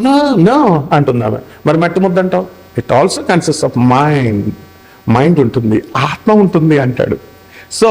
No no మరి మట్టి ముద్ద అంటావు? It also consist of mind mind ఉంటుంది ఆత్మ ఉంటుంది అంటాడు. సో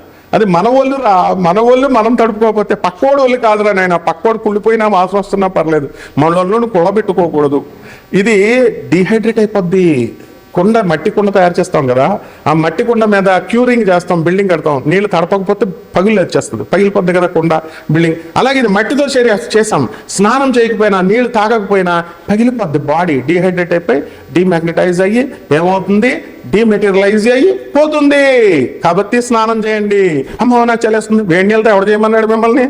అది మన వాళ్ళు రా మన వాళ్ళు మనం తడుపుకోకపోతే పక్కోడు వాళ్ళు కాదురా నాయన. పక్కోడు కుళ్ళిపోయినా వాసన వస్తున్నా పర్లేదు. మన వాళ్ళను కుళ్ళబెట్టుకోకూడదు ఇది డిహైడ్రేట్ అయిపోద్ది. కుండ మట్టి కుండ తయారు చేస్తాం కదా ఆ మట్టి కుండ మీద క్యూరింగ్ చేస్తాం బిల్డింగ్ కడతాం. నీళ్ళు తడపకపోతే పగిలి వచ్చేస్తుంది. పగిలిపోద్ది కదా కుండ బిల్డింగ్. అలాగే ఇది మట్టితో చేరి చేసాం. స్నానం చేయకపోయినా నీళ్ళు తాగకపోయినా పగిలిపోద్ది బాడీ. డిహైడ్రేట్ అయిపోయి డిమాగ్నటైజ్ అయ్యి ఏమవుతుంది? డిమెటీరియలైజ్ అయ్యి పోతుంది. కాబట్టి స్నానం చేయండి. అమ్మో నాకు చలేస్తుంది వేడి నీళ్ళతో ఎవడు చేయమన్నాడు మిమ్మల్ని?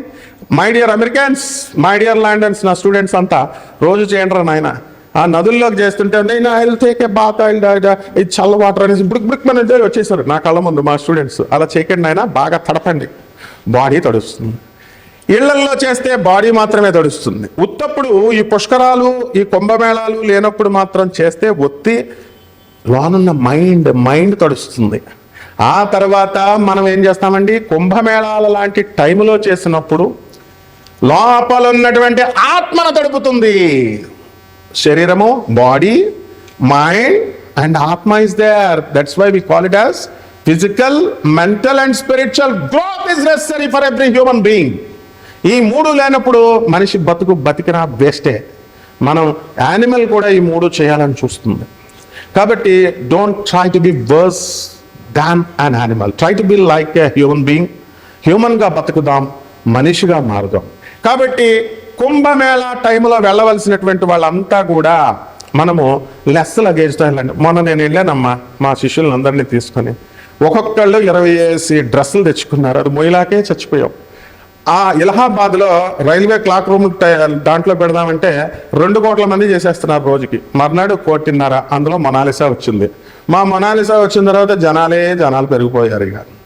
My dear Americans my dear Londons నా స్టూడెంట్స్ అంతా రోజు చేయండి రా నాయన. ఆ నదుల్లోకి చేస్తుంటే నేను I take a bath oil ఇది చల్ల వాటర్ అనేసి బుక్ బుక్ మన వచ్చేసారు. నా కళ్ళ ముందు మా స్టూడెంట్స్ అలా చేయకండి ఆయన బాగా తడపండి. బాడీ తడుస్తుంది. ఇళ్ళల్లో చేస్తే బాడీ మాత్రమే తడుస్తుంది. ఉత్తప్పుడు ఈ పుష్కరాలు ఈ కుంభమేళాలు లేనప్పుడు మాత్రం చేస్తే ఒత్తి లోనున్న మైండ్ మైండ్ తడుస్తుంది. ఆ తర్వాత మనం ఏం చేస్తామండి? కుంభమేళాల లాంటి టైంలో చేసినప్పుడు లోపల ఉన్నటువంటి ఆత్మను తడుపుతుంది. శరీరము body mind and atma is there that's why we call it as physical mental and spiritual growth is necessary for every human being ఈ మూడు లేనప్పుడు మనిషి బతుకు బతికినా వేస్టే. మనం యానిమల్ కూడా ఈ మూడు చేయాలని చూస్తుంది. కాబట్టి don't try to be worse than an animal try to be like a human being హ్యూమన్గా బతుకుదాం మనిషిగా మారుదాం. కాబట్టి కుంభమేళా టైంలో వెళ్ళవలసినటువంటి వాళ్ళంతా కూడా మనము లెస్ లగేజ్తో వెళ్ళండి. మొన్న నేను వెళ్ళానమ్మా మా శిష్యులందరినీ తీసుకొని. ఒక్కొక్కళ్ళు ఇరవై వేసి డ్రెస్సులు తెచ్చుకున్నారు. అది మొయిలాకే చచ్చిపోయాం. ఆ ఇలహాబాద్లో రైల్వే క్లాక్ రూమ్ దాంట్లో పెడదామంటే రెండు కోట్ల మంది చేసేస్తున్నారు రోజుకి. మర్నాడు కోటిన్నర అందులో మొనాలిసా వచ్చింది. మా మొనాలిసా వచ్చిన తర్వాత జనాలే జనాలు పెరిగిపోయారు ఇక.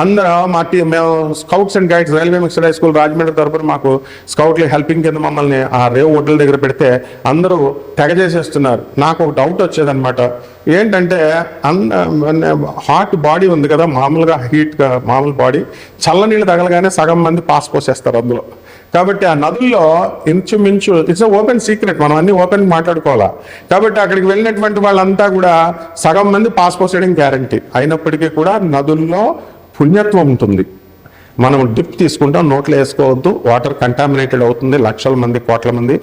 అందరూ మా టీ మేము scouts and guides railway mixed high school Rajahmundry తరపున మాకు స్కౌట్లు హెల్పింగ్ కింద మమ్మల్ని ఆ రేవు ఒడ్ల దగ్గర పెడితే అందరూ తెగ చేసేస్తున్నారు నాకు ఒక డౌట్ వచ్చేదనమాట ఏంటంటే అన్న హాట్ బాడీ ఉంది కదా మామూలుగా హీట్గా మామూలు బాడీ చల్లనీళ్ళు తగలగానే సగం మంది పాస్ పోసేస్తారు అందులో. కాబట్టి ఆ నదుల్లో ఇంచుమించు ఇట్స్ ఓపెన్ సీక్రెట్ మనం అన్ని ఓపెన్ మాట్లాడుకోవాలా. కాబట్టి అక్కడికి వెళ్ళినటువంటి వాళ్ళంతా కూడా సగం మంది పాస్ పోసేయడం గ్యారంటీ అయినప్పటికీ కూడా నదుల్లో పుణ్యత్వం ఉంటుంది. మనం డిప్ తీసుకుంటాం నోట్లో వేసుకోవద్దు వాటర్ కంటామినేటెడ్ అవుతుంది లక్షల మంది కోట్ల మంది.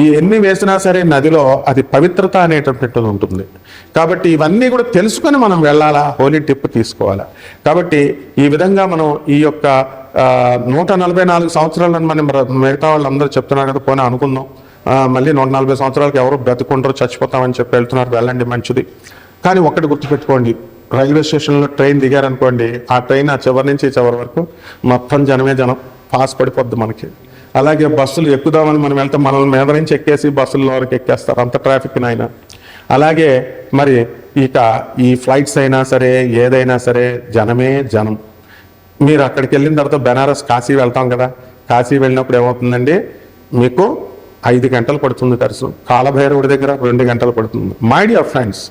ఈ ఎన్ని వేసినా సరే నదిలో అది పవిత్రత అనేటటువంటిది ఉంటుంది. కాబట్టి ఇవన్నీ కూడా తెలుసుకొని మనం వెళ్ళాలా? హోలీ టిప్ తీసుకోవాలా? కాబట్టి ఈ విధంగా మనం ఈ యొక్క నూట నలభై నాలుగు సంవత్సరాలను మనం మిగతా వాళ్ళందరూ చెప్తున్నారు కదా పోనీ అనుకుందాం. మళ్ళీ నూట నలభై సంవత్సరాలకు ఎవరు బ్రతుకుంటారో చచ్చిపోతామని చెప్పి వెళ్తున్నారు వెళ్ళండి మంచిది. కానీ ఒక్కటి గుర్తుపెట్టుకోండి. రైల్వే స్టేషన్లో ట్రైన్ దిగారనుకోండి ఆ ట్రైన్ ఆ చివరి నుంచి చివరి వరకు మొత్తం జనమే జనం పాస్ పడిపోద్ది మనకి. అలాగే బస్సులు ఎక్కుదామని మనం వెళ్తే మనల్ని మీద నుంచి ఎక్కేసి బస్సుల్లో వరకు ఎక్కేస్తారు. అంత ట్రాఫిక్ నాయన. అలాగే మరి ఇక ఈ ఫ్లైట్స్ అయినా సరే ఏదైనా సరే జనమే జనం. మీరు అక్కడికి వెళ్ళిన తర్వాత బెనారస్ కాశీ వెళ్తాం కదా. కాశీ వెళ్ళినప్పుడు ఏమవుతుందండి? మీకు ఐదు గంటలు పడుతుంది దర్శనం. కాలభైరవుడి దగ్గర రెండు గంటలు పడుతుంది. My dear friends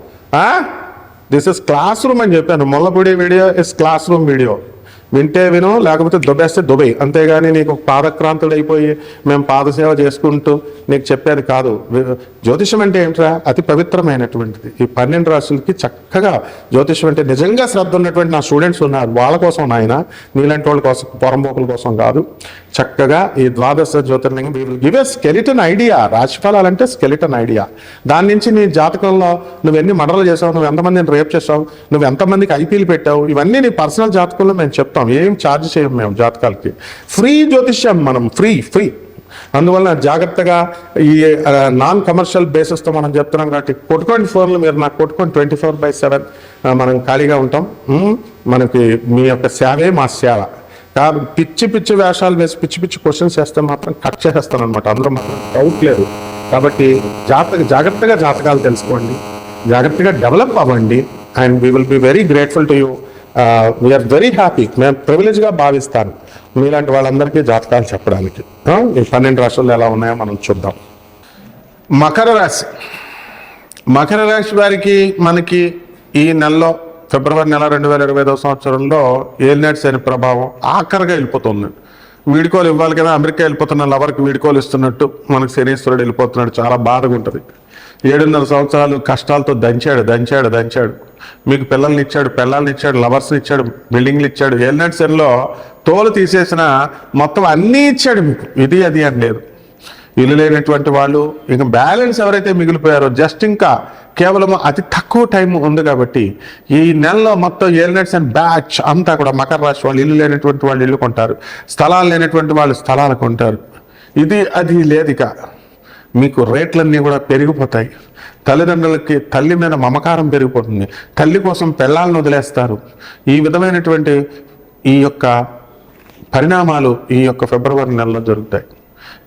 this is class room అని చెప్పాను. Mollapudi video is classroom video వింటే వినో లేకపోతే దుబ్బేస్తే దుబై అంతేగాని నీకు పాదక్రాంతుడు అయిపోయి మేము పాదసేవ చేసుకుంటూ నీకు చెప్పేది కాదు. జ్యోతిషం అంటే ఏంట్రా? అతి పవిత్రమైనటువంటిది. ఈ పన్నెండు రాశులకి చక్కగా జ్యోతిషం అంటే నిజంగా శ్రద్ధ ఉన్నటువంటి నా స్టూడెంట్స్ ఉన్నారు. వాళ్ళ కోసం నాయన నీలాంటి వాళ్ళ కోసం పొరంబోకుల కోసం కాదు. చక్కగా ఈ ద్వాదశ జ్యోతిర్లింగం we will give a skeleton idea రాశిఫలాలు అంటే స్కెలిటన్ ఐడియా దాని నుంచి నీ జాతకంలో నువ్వు ఎన్ని మర్డర్లు చేసావు? నువ్వు ఎంతమందిని రేప్ చేసావు? నువ్వు ఎంతమందికి ఐపీలు పెట్టావు? ఇవన్నీ నీ పర్సనల్ జాతకంలో మేము చెప్తాం. ఏం ఛార్జ్ చేయం మేము జాతకాలకి. ఫ్రీ జ్యోతిష్యం మనం ఫ్రీ ఫ్రీ అందువల్ల జాగ్రత్తగా ఈ నాన్ కమర్షియల్ బేసిస్తో మనం చెప్తున్నాం కాబట్టి కొట్టుకోండి ఫోన్లు మీరు నాకు కొట్టుకోండి ట్వంటీ ఫోర్ బై సెవెన్ మనం ఖాళీగా ఉంటాం. మనకి మీ యొక్క సేవే మా సేవ. కాబట్టి పిచ్చి పిచ్చి వేషాలు వేసి పిచ్చి పిచ్చి క్వశ్చన్స్ వేస్తే మాత్రం కట్ చేసేస్తాను అనమాట అందులో మాత్రం డౌట్ లేదు. కాబట్టి జాతక జాగ్రత్తగా జాతకాలు తెలుసుకోండి. జాగ్రత్తగా డెవలప్ అవ్వండి. And we will be very grateful to you we are very happy మేము ప్రివిలేజ్గా భావిస్తాను. మీలాంటి వాళ్ళందరికీ జాతకాలు చెప్పడానికి. ఈ పన్నెండు రాష్ట్రాలు ఎలా ఉన్నాయో మనం చూద్దాం. మకర రాశి. మకర రాశి వారికి మనకి ఈ నెలలో ఫిబ్రవరి నెల రెండు వేల ఇరవై ఐదవ సంవత్సరంలో ఏలినాటి శని ప్రభావం ఆఖరిగా వెళ్ళిపోతుంది. వీడుకోలు ఇవ్వాలి కదా అమెరికా వెళ్ళిపోతున్న లవర్కి వీడుకోలు ఇస్తున్నట్టు మనకు శనీశ్వరుడు వెళ్ళిపోతున్నాడు. చాలా బాధగా ఉంటుంది. ఏడున్నర సంవత్సరాలు కష్టాలతో దంచాడు దంచాడు దంచాడు. మీకు పిల్లల్ని ఇచ్చాడు పిల్లల్ని ఇచ్చాడు లవర్స్ని ఇచ్చాడు బిల్డింగ్లు ఇచ్చాడు. ఏలినాటి తోలు తీసేసిన మొత్తం అన్నీ ఇచ్చాడు మీకు. ఇది అది అని లేదు. ఇల్లు లేనటువంటి వాళ్ళు ఇంకా బ్యాలెన్స్ ఎవరైతే మిగిలిపోయారో జస్ట్ ఇంకా కేవలం అతి తక్కువ టైం ఉంది కాబట్టి ఈ నెలలో మొత్తం ఏలినట్స్ అండ్ బ్యాచ్ అంతా కూడా మకర రాశి వాళ్ళు ఇల్లు లేనటువంటి వాళ్ళు ఇల్లు కొంటారు. స్థలాలు లేనటువంటి వాళ్ళు స్థలాలు కొంటారు. ఇది అది లేదు ఇక మీకు రేట్లన్నీ కూడా పెరిగిపోతాయి. తల్లిదండ్రులకి తల్లి మీద మమకారం పెరిగిపోతుంది. తల్లి కోసం పెళ్ళాలను వదిలేస్తారు. ఈ విధమైనటువంటి ఈ యొక్క పరిణామాలు ఈ యొక్క ఫిబ్రవరి నెలలో జరుగుతాయి.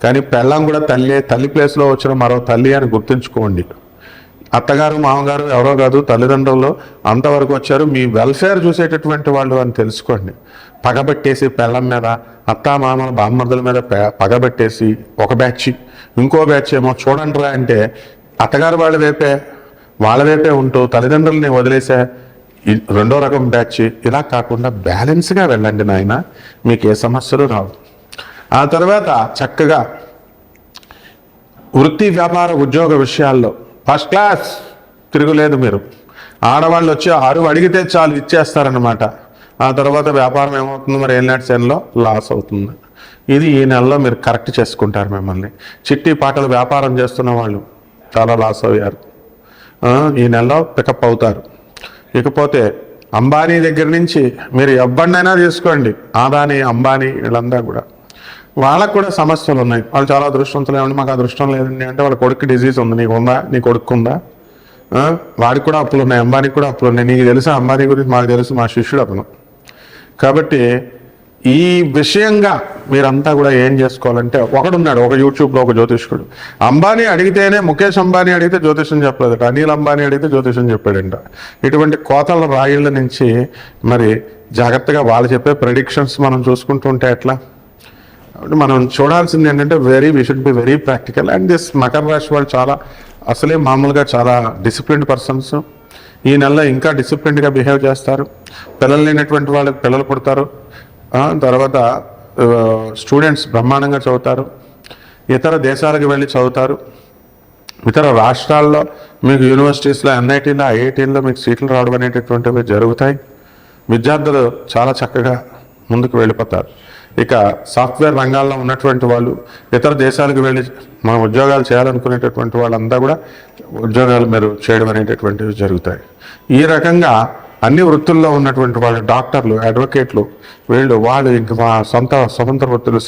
కానీ పెళ్ళాం కూడా తల్లి తల్లి ప్లేస్లో వచ్చిన మరో తల్లి అని గుర్తుంచుకోండి. అత్తగారు మామగారు ఎవరో కాదు తల్లిదండ్రులు అంతవరకు వచ్చారు. మీ వెల్ఫేర్ చూసేటటువంటి వాళ్ళు అని తెలుసుకోండి. పగబెట్టేసి పెళ్ళం మీద అత్త మామల బామ్మర్దుల మీద పె- పగబెట్టేసి ఒక బ్యాచ్ ఇంకో బ్యాచ్ ఏమో చూడండి రా అంటే అత్తగారు వాళ్ళ వైపే వాళ్ళ వైపే ఉంటూ తల్లిదండ్రులని వదిలేసే రెండో రకం బ్యాచ్. ఇలా కాకుండా బ్యాలెన్స్గా వెళ్ళండి నాయన మీకు ఏ సమస్యలు రావు. ఆ తర్వాత చక్కగా వృత్తి వ్యాపార ఉద్యోగ విషయాల్లో ఫస్ట్ క్లాస్ తిరుగులేదు మీరు. ఆడవాళ్ళు వచ్చి ఆరు అడిగితే చాలు ఇచ్చేస్తారనమాట ఆ తర్వాత వ్యాపారం ఏమవుతుంది మరి ఏళ్ళ సెన్లో? లాస్ అవుతుంది. ఇది ఈ నెలలో మీరు కరెక్ట్ చేసుకుంటారు మిమ్మల్ని. చిట్టి పాటలు వ్యాపారం చేస్తున్న వాళ్ళు చాలా లాస్ అయ్యారు. ఈ నెలలో పికప్ అవుతారు. ఇకపోతే అంబానీ దగ్గర నుంచి మీరు ఎవరినైనా తీసుకోండి. ఆదాని అంబానీ వీళ్ళందరూ కూడా. వాళ్ళకు కూడా సమస్యలు ఉన్నాయి. వాళ్ళు చాలా అదృష్టవంతులు ఏమండి మాకు అదృష్టం లేదండి అంటే వాళ్ళ కొడుకు డిజీజ్ ఉంది. నీకు ఉందా? నీ కొడుకు ఉందా? వాడికి కూడా అప్పులు ఉన్నాయి. అంబానీకి కూడా అప్పులు ఉన్నాయి. నీకు తెలుసా? అంబానీ గురించి మాకు తెలుసు. మా శిష్యుడు అతను. కాబట్టి ఈ విషయంగా మీరంతా కూడా ఏం చేసుకోవాలంటే ఒకడున్నాడు ఒక యూట్యూబ్లో ఒక జ్యోతిష్కుడు. అంబానీ అడిగితేనే ముఖేష్ అంబానీ అడిగితే జ్యోతిషం చెప్పలేదట అనిల్ అంబానీ అడిగితే జ్యోతిషం చెప్పాడంట. ఇటువంటి కోతల రాయిళ్ళ నుంచి మరి జాగ్రత్తగా వాళ్ళు చెప్పే ప్రెడిక్షన్స్ మనం చూసుకుంటూ ఉంటే ఎట్లా? మనం చూడాల్సింది ఏంటంటే very we should be very practical and this Makar రాశి వాళ్ళు చాలా అసలే మామూలుగా చాలా డిసిప్లిన్డ్ పర్సన్స్ ఈ నెలలో ఇంకా డిసిప్లిన్డ్గా బిహేవ్ చేస్తారు. పిల్లలు లేనటువంటి వాళ్ళకి పిల్లలు పుడతారు. తర్వాత స్టూడెంట్స్ బ్రహ్మాండంగా చదువుతారు. ఇతర దేశాలకు వెళ్ళి చదువుతారు. ఇతర రాష్ట్రాల్లో మీకు యూనివర్సిటీస్లో ఎన్ఐటీలో ఐఐటీల్లో మీకు సీట్లు రావడం అనేటటువంటివి జరుగుతాయి. విద్యార్థులు చాలా చక్కగా ముందుకు వెళ్ళిపోతారు. ఇక సాఫ్ట్వేర్ రంగాల్లో ఉన్నటువంటి వాళ్ళు ఇతర దేశాలకు వెళ్ళి మనం ఉద్యోగాలు చేయాలనుకునేటటువంటి వాళ్ళంతా కూడా ఉద్యోగాలు మీరు చేయడం అనేటటువంటివి జరుగుతాయి. ఈ రకంగా అన్ని వృత్తుల్లో ఉన్నటువంటి వాళ్ళు డాక్టర్లు అడ్వకేట్లు వీళ్ళు వాళ్ళు ఇంక మా సొంత స్వతంత్ర వృత్తులు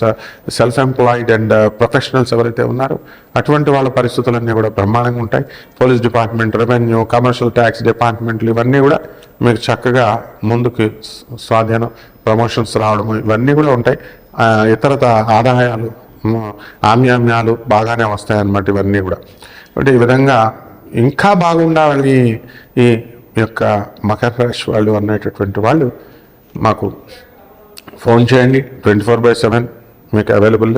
సెల్ఫ్ ఎంప్లాయిడ్ అండ్ ప్రొఫెషనల్స్ ఎవరైతే ఉన్నారో అటువంటి వాళ్ళ పరిస్థితులన్నీ కూడా బ్రహ్మాండంగా ఉంటాయి. Police department revenue commercial tax డిపార్ట్మెంట్లు ఇవన్నీ కూడా మీకు చక్కగా ముందుకు స్వాధీనం ప్రమోషన్స్ రావడం ఇవన్నీ కూడా ఉంటాయి. ఇతరత ఆదాయాలు ఆమ్యామ్యాలు బాగానే వస్తాయన్నమాట ఇవన్నీ కూడా. అంటే ఈ విధంగా ఇంకా బాగుండాలని ఈ యొక్క మకర రాశి వాళ్ళు అనేటటువంటి వాళ్ళు మాకు ఫోన్ చేయండి. ట్వంటీ ఫోర్ బై సెవెన్ మీకు అవైలబుల్.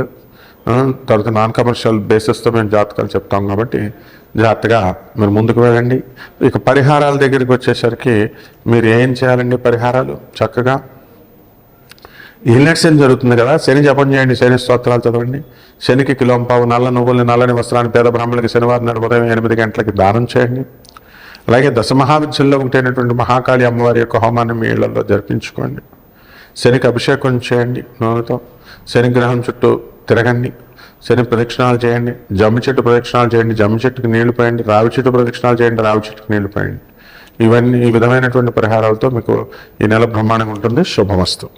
తర్వాత నాన్ కమర్షియల్ బేసిస్తో మేము జాతకాలు చెప్తాం కాబట్టి జాగ్రత్తగా మీరు ముందుకు వెళ్ళండి. ఇక పరిహారాల దగ్గరికి వచ్చేసరికి మీరు ఏం చేయాలండి పరిహారాలు? చక్కగా ఇల్లెక్షన్ శని జరుగుతుంది కదా? శని జపం చేయండి శని స్తోత్రాలు చదవండి. శనికి కిలోంపావు నల్ల నువ్వుల్ని నల్లని వస్త్రాన్ని పేద బ్రాహ్మణులకి శనివారం నాడు ఉదయం ఎనిమిది గంటలకి దానం చేయండి. అలాగే దశ మహావిద్యల్లో ఒకటైనటువంటి మహాకాళి అమ్మవారి యొక్క హోమాన్ని మీ ఇళ్ళలో జరిపించుకోండి. శనికి అభిషేకం చేయండి నూనెతో శని గ్రహం చుట్టూ తిరగండి. శని ప్రదక్షిణాలు చేయండి. జమ్మి చెట్టు ప్రదక్షిణాలు చేయండి. జమ్మి చెట్టుకి నీళ్ళు పోయండి. రావి చెట్టు ప్రదక్షిణాలు చేయండి. రావి చెట్టుకి నీళ్ళు పోయండి. ఇవన్నీ ఈ విధమైనటువంటి పరిహారాలతో మీకు ఈ నెల బ్రహ్మాండంగా ఉంటుంది. శుభమస్తు.